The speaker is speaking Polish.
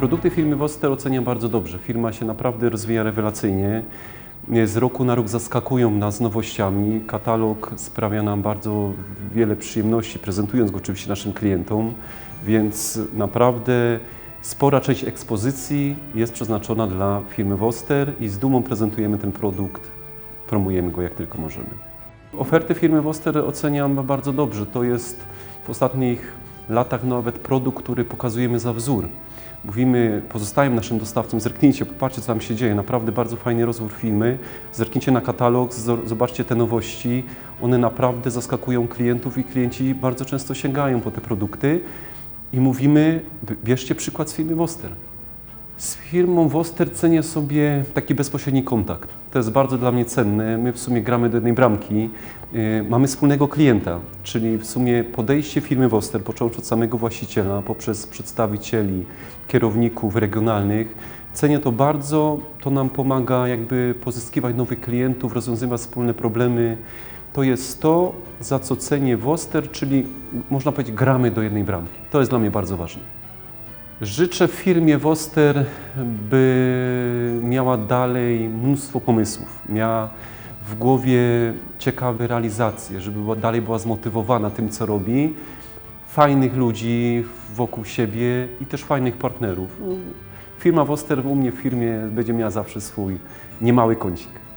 Produkty firmy Woster oceniam bardzo dobrze. Firma się naprawdę rozwija rewelacyjnie. Z roku na rok zaskakują nas nowościami. Katalog sprawia nam bardzo wiele przyjemności, prezentując go oczywiście naszym klientom, więc naprawdę spora część ekspozycji jest przeznaczona dla firmy Woster i z dumą prezentujemy ten produkt, promujemy go jak tylko możemy. Oferty firmy Woster oceniam bardzo dobrze. To jest w ostatnich latach nawet produkt, który pokazujemy za wzór. Mówimy pozostałym naszym dostawcom, zerknijcie, popatrzcie co tam się dzieje, naprawdę bardzo fajny rozwój firmy, zerknijcie na katalog, zo- zobaczcie te nowości, one naprawdę zaskakują klientów i klienci bardzo często sięgają po te produkty i mówimy, bierzcie przykład z firmy Woster. Z firmą Woster cenię sobie taki bezpośredni kontakt. To jest bardzo dla mnie cenne. My w sumie gramy do jednej bramki. Yy, Mamy wspólnego klienta, czyli w sumie podejście firmy Woster, począwszy od samego właściciela, poprzez przedstawicieli, kierowników regionalnych. Cenię to bardzo. To nam pomaga jakby pozyskiwać nowych klientów, rozwiązywać wspólne problemy. To jest to, za co cenię Woster, czyli można powiedzieć gramy do jednej bramki. To jest dla mnie bardzo ważne. Życzę firmie Woster, by miała dalej mnóstwo pomysłów, miała w głowie ciekawe realizacje, żeby dalej była zmotywowana tym, co robi, fajnych ludzi wokół siebie i też fajnych partnerów. Firma Woster u mnie w firmie będzie miała zawsze swój niemały kącik.